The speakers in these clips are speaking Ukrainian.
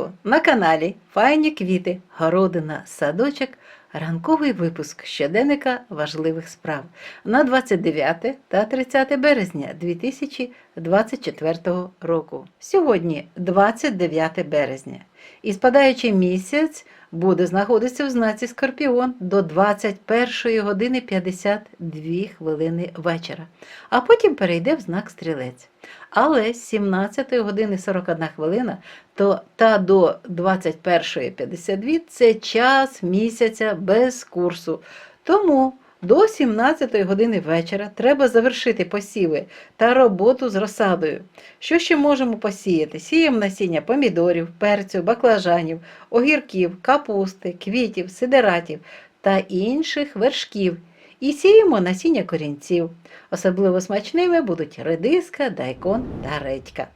ранку на каналі Файні квіти, городина, садочок, ранковий випуск щоденника важливих справ на 29 та 30 березня 2024 року. Сьогодні 29 березня. І спадаючий місяць буде знаходитися в знаці Скорпіон до 21 години 52 хвилини вечора, а потім перейде в знак Стрілець. Але з 17 години 41 хвилина то та до 21.52 це час місяця без курсу. Тому до 17 години вечора треба завершити посіви та роботу з розсадою. Що ще можемо посіяти? Сіємо насіння помідорів, перцю, баклажанів, огірків, капусти, квітів, сидератів та інших вершків. І сіємо насіння корінців. Особливо смачними будуть редиска, дайкон та редька.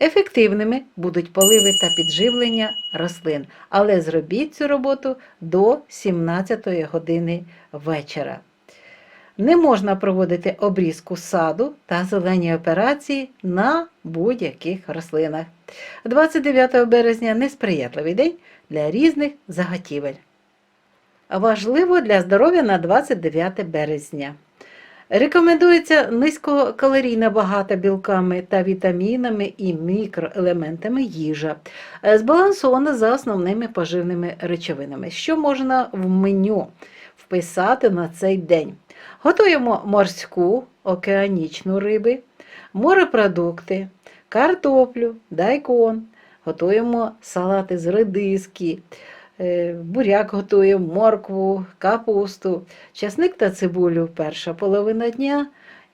Ефективними будуть поливи та підживлення рослин, але зробіть цю роботу до 17 години вечора. Не можна проводити обрізку саду та зелені операції на будь-яких рослинах. 29 березня несприятливий день для різних заготівель. Важливо для здоров'я на 29 березня. Рекомендується низькокалорійна багата білками та вітамінами і мікроелементами їжа, е, збалансована за основними поживними речовинами, що можна в меню вписати на цей день. Готуємо морську, океанічну риби, морепродукти, картоплю, дайкон, готуємо салати з редиски, буряк готуємо, моркву, капусту, часник та цибулю перша половина дня,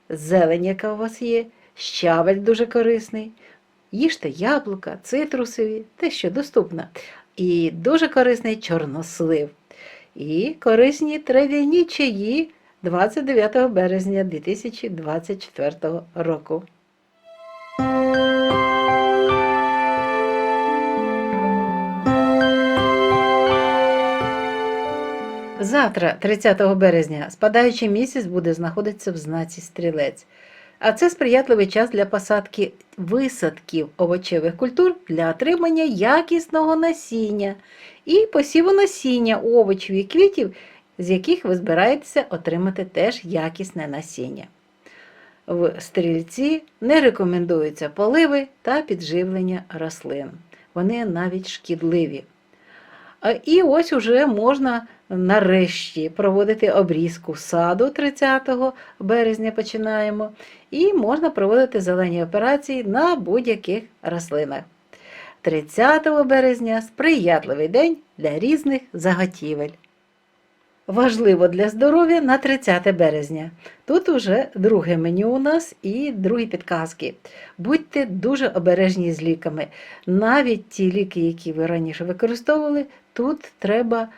зелень, яка у вас є, щавель дуже корисний. Їжте яблука, цитрусові, те, що доступно. І дуже корисний чорнослив. І корисні трав'яні чаї 29 березня 2024 року. Завтра, 30 березня, спадаючий місяць буде знаходитися в знаці стрілець. А це сприятливий час для посадки висадків овочевих культур для отримання якісного насіння і посіву насіння овочів і квітів, з яких ви збираєтеся отримати теж якісне насіння. В стрільці не рекомендуються поливи та підживлення рослин. Вони навіть шкідливі. І ось уже можна нарешті проводити обрізку саду 30 березня починаємо, і можна проводити зелені операції на будь-яких рослинах. 30 березня сприятливий день для різних заготівель. Важливо для здоров'я на 30 березня. Тут уже друге меню у нас і другі підказки. Будьте дуже обережні з ліками. Навіть ті ліки, які ви раніше використовували, тут треба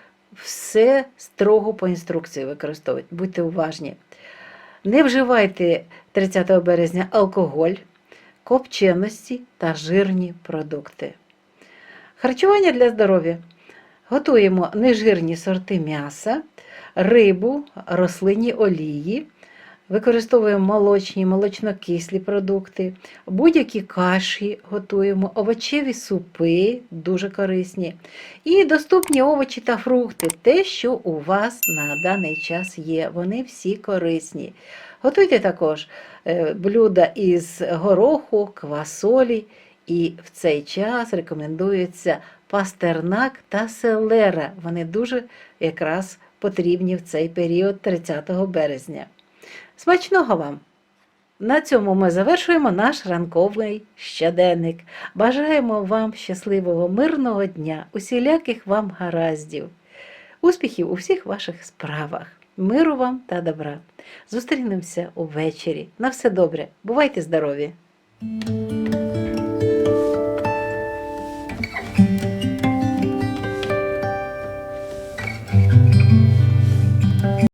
все строго по інструкції використовувати. Будьте уважні. Не вживайте 30 березня алкоголь, копченості та жирні продукти. Харчування для здоров'я. Готуємо нежирні сорти м'яса, рибу, рослинні олії, використовуємо молочні, молочнокислі продукти, будь-які каші готуємо, овочеві супи, дуже корисні, і доступні овочі та фрукти, те, що у вас на даний час є. Вони всі корисні. Готуйте також е, блюда із гороху, квасолі. І в цей час рекомендується пастернак та селера. Вони дуже якраз потрібні в цей період 30 березня. Смачного вам! На цьому ми завершуємо наш ранковий щоденник. Бажаємо вам щасливого, мирного дня, усіляких вам гараздів, успіхів у всіх ваших справах, миру вам та добра. Зустрінемося увечері. На все добре. Бувайте здорові!